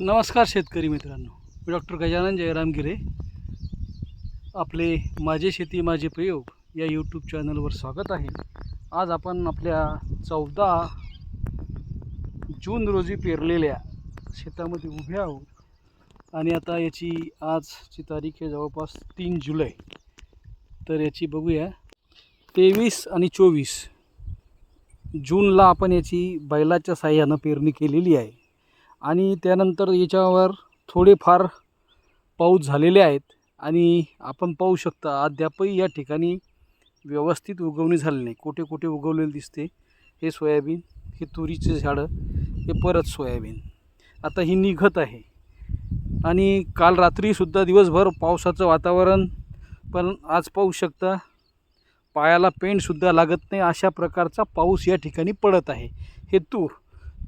नमस्कार शेतकरी मित्रांनो. मी डॉक्टर गजानन जयराम गिरे. आपले माझे शेती माझे प्रयोग या यूट्यूब चॅनलवर स्वागत आहे. आज आपण आपल्या चौदा जून रोजी पेरलेल्या शेतामध्ये उभे आहोत. आणि आता याची आजची तारीख आहे जवळपास तीन जुलै. तर याची बघूया. तेवीस आणि चोवीस जूनला आपण याची बैलाच्या साह्यानं पेरणी केलेली आहे. आणि त्यानंतर याच्यावर थोडेफार पाऊस झालेले आहेत. आणि आपण पाहू शकता अद्यापही या ठिकाणी व्यवस्थित उगवणी झाली नाही. कुठे कुठे उगवलेलं दिसते हे सोयाबीन हे तुरीचे झाडं हे परत सोयाबीन. आता ही निघत आहे. आणि काल रात्रीसुद्धा दिवसभर पावसाचं वातावरण पण आज पाहू शकता पायाला पेंटसुद्धा लागत नाही. अशा प्रकारचा पाऊस या ठिकाणी पडत आहे. हे तूर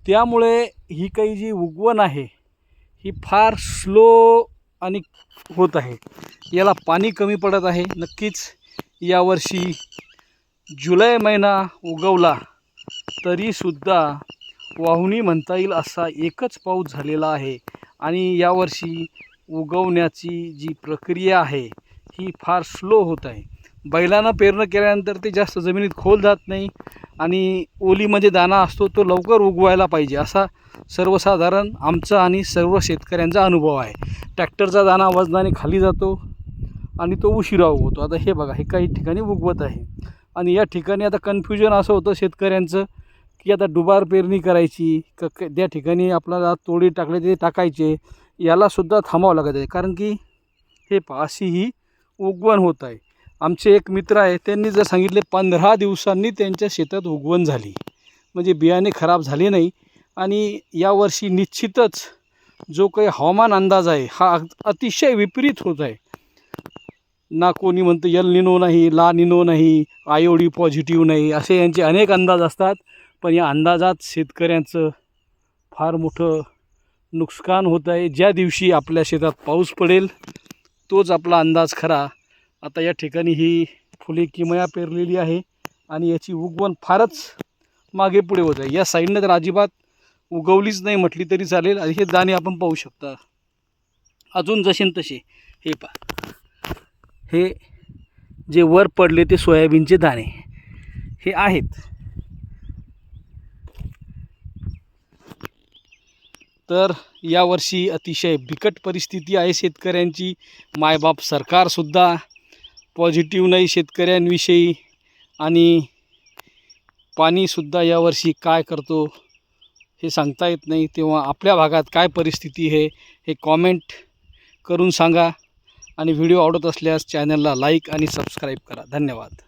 त्यामुळे ही काही जी उगवण आहे ही फार स्लो आणि होत आहे. याला पाणी कमी पडत आहे. नक्कीच यावर्षी जुलै महिना उगवला तरीसुद्धा वाहुणी म्हणता येईल असा एकच पाऊस झालेला आहे आणि यावर्षी उगवण्याची जी प्रक्रिया आहे ही फार स्लो होत आहे. बैलांना पेरणं केल्यानंतर ते जास्त जमिनीत खोल जात नाही. आणि ओलीमध्ये दाणा असतो तो लवकर उगवायला पाहिजे. असा सर्वसाधारण आमचा आणि सर्व शेतकऱ्यांचा अनुभव आहे. ट्रॅक्टरचा दाणा वजनाने खाली जातो आणि तो उशिरा उगवतो. आता हे बघा हे काही ठिकाणी उगवत आहे. आणि या ठिकाणी आता कन्फ्युजन असं होतं शेतकऱ्यांचं की आता दुबार पेरणी करायची क क- त्या ठिकाणी आपल्याला तोडी टाकले ते टाकायचे यालासुद्धा थांबावं लागत आहे. कारण की हे पहा, अशी ही उगवण होत आहे. आमचे एक मित्र आहे त्यांनी जर सांगितले पंधरा दिवसांनी त्यांच्या शेतात उगवण झाली. म्हणजे बियाणे खराब झाले नाही. आणि यावर्षी निश्चितच जो काही हवामान अंदाज आहे हा अतिशय विपरीत होत आहे. ना कोणी म्हणतं यल निनो नाही ला निनो नाही आयोडी पॉझिटिव्ह नाही असे यांचे अनेक अंदाज असतात. पण या अंदाजात शेतकऱ्यांचं फार मोठं नुकसान होत आहे. ज्या दिवशी आपल्या शेतात पाऊस पडेल तोच आपला अंदाज खरा. आता या ठिकाणी ही फुले किमया पेरलेली आहे आणि याची उगवण फारच मागे पुढे होत आहे. या साईडनं तर अजिबात उगवलीच नाही म्हटली तरी चालेल. आणि हे दाणे आपण पाहू शकता. अजून जसे न तसे. हे पा हे जे वर पडले ते सोयाबीनचे दाणे. हे आहेत. तर यावर्षी अतिशय बिकट परिस्थिती आहे शेतकऱ्यांची. मायबाप सरकारसुद्धा पॉझिटिव्ह नाही शेतकऱ्यांविषयी आणि पाणीसुद्धा यावर्षी काय करतो हे सांगता येत नाही. तेव्हा आपल्या भागात काय परिस्थिती आहे हे कॉमेंट करून सांगा आणि व्हिडिओ आवडत असल्यास चॅनलला लाईक आणि सबस्क्राईब करा. धन्यवाद.